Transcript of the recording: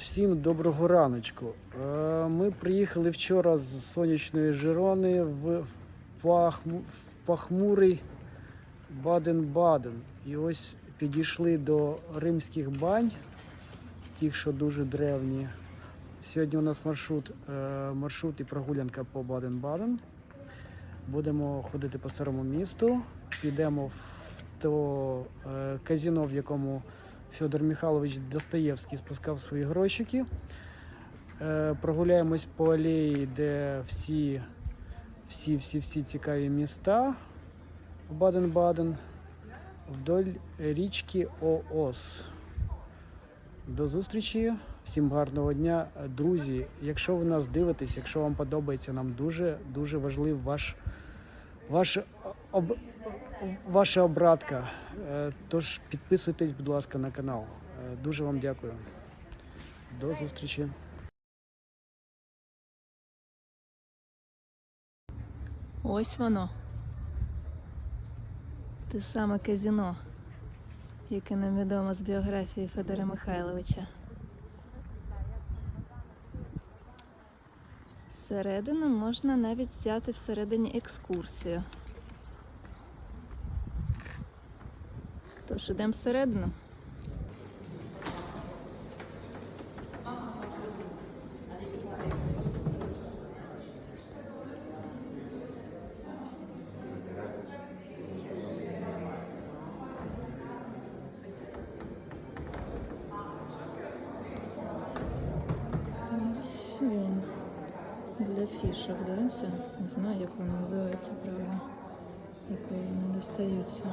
Всім доброго раночку. Е, Ми приїхали вчора з сонячної Жирони в пахмурий Баден-Баден. І ось підійшли до римських бань, тих, що дуже древні. Сьогодні у нас маршрут, е, маршрут і прогулянка по Баден-Баден. Будемо ходити по старому місту, підемо в то е, казино, в якому Федор Михайлович Достоєвський спускав свої грошики. Е, Прогуляємось по алеї, де всі, всі, всі, всі цікаві міста в Баден-Баден, вдоль річки Оос. До зустрічі, всім гарного дня. Друзі, якщо ви нас дивитесь, якщо вам подобається, нам дуже дуже важлив ваш, ваш об, ваша обратка. Е, Тож підписуйтесь, будь ласка, на канал. Е, Дуже вам дякую. До зустрічі. Ось воно. Те саме казіно, яке нам відомо з біографії Федора Михайловича. Всередину можна навіть взяти всередині екскурсію. Тож ідемо всередину. Для фішок, да? Це? Не знаю, як воно називається правильно. Якої вони достаються.